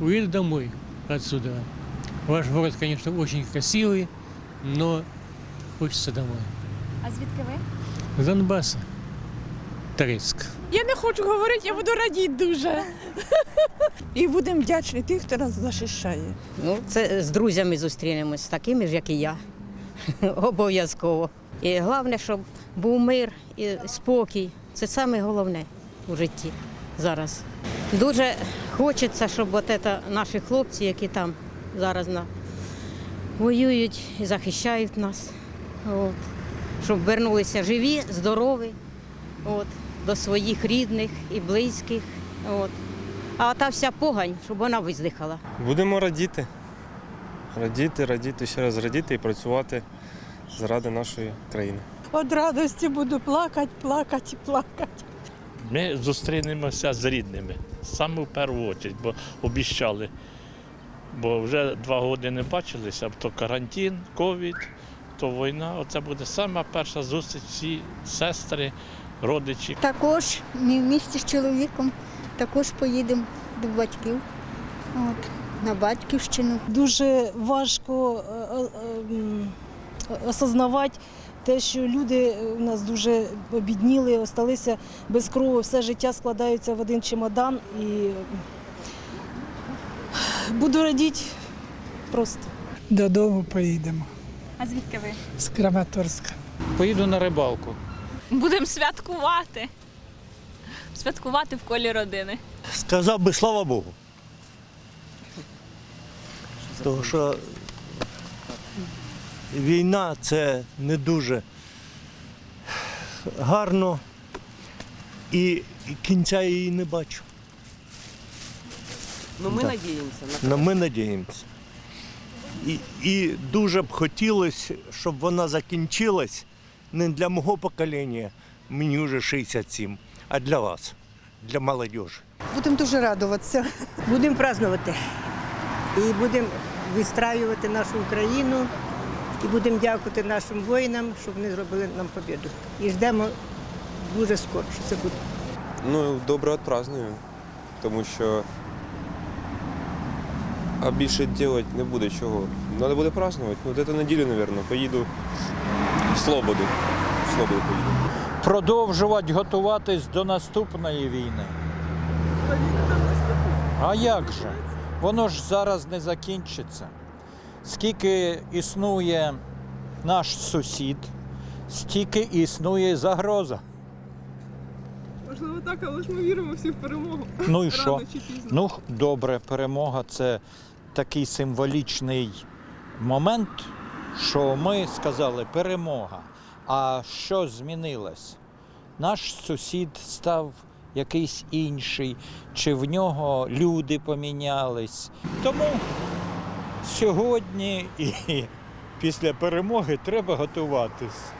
уеду домой отсюда. Ваш город, конечно, очень красивый, но хочется домой. А звідки ви? С Донбасса. Торецк. Я не хочу говорити, я буду радіти дуже. І будемо вдячні тим, хто нас захищає. Ну, це з друзями зустрінемось, такими ж, як і я. Обов'язково. І головне, щоб був мир і спокій. Це саме головне у житті зараз. Дуже хочеться, щоб от це наші хлопці, які там зараз на... воюють і захищають нас, от, щоб вернулися живі, здорові от, до своїх рідних і близьких. От. А та вся погань, щоб вона виздихала. Будемо радіти. Радіти, радіти, ще раз радіти і працювати заради нашої країни. От радості буду плакати, плакати, плакати. Ми зустрінемося з рідними саме в першу чергу, бо обіщали. Бо вже два роки не бачилися, то карантин, ковід, то війна. Оце буде сама перша зустріч, всі сестри, родичі. Також ми в місті з чоловіком також поїдемо до батьків. От, на батьківщину. дуже важко е, е, осознавати те, що люди у нас дуже обідніли, осталися без крові, все життя складається в один чемодан і буду радіти просто. Додому поїдемо А звідки ви? з Краматорська. Поїду на рибалку. Будемо святкувати. Святкувати в колі родини. Сказав би слава Богу. Тому що війна це не дуже гарно і кінця її не бачу. Ну ми надіємося на Ну, ми надіємося. І, і дуже б хотілося, щоб вона закінчилась не для мого покоління, мені вже 67, а для вас, для молодіжі. Будемо дуже радуватися. Будемо празднувати. І будемо вистраювати нашу Україну. І будемо дякувати нашим воїнам, щоб вони зробили нам побіду. І ждемо дуже скоро, що це буде. Ну, добре відпразднуємо, тому що а більше робити не буде чого. Треба буде празднувати. Ну, десь неділю, мабуть, поїду в Слободу. В Слободу поїду. Продовжувати готуватись до наступної війни. А як же? Воно ж зараз не закінчиться. Скільки існує наш сусід, стільки існує загроза. Можливо, так, але ж ми віримо всі в перемогу. Ну і що? Ну, добре, перемога це такий символічний момент, що ми сказали перемога. А що змінилось? Наш сусід став якийсь інший, чи в нього люди помінялись. Тому сьогодні і після перемоги треба готуватись.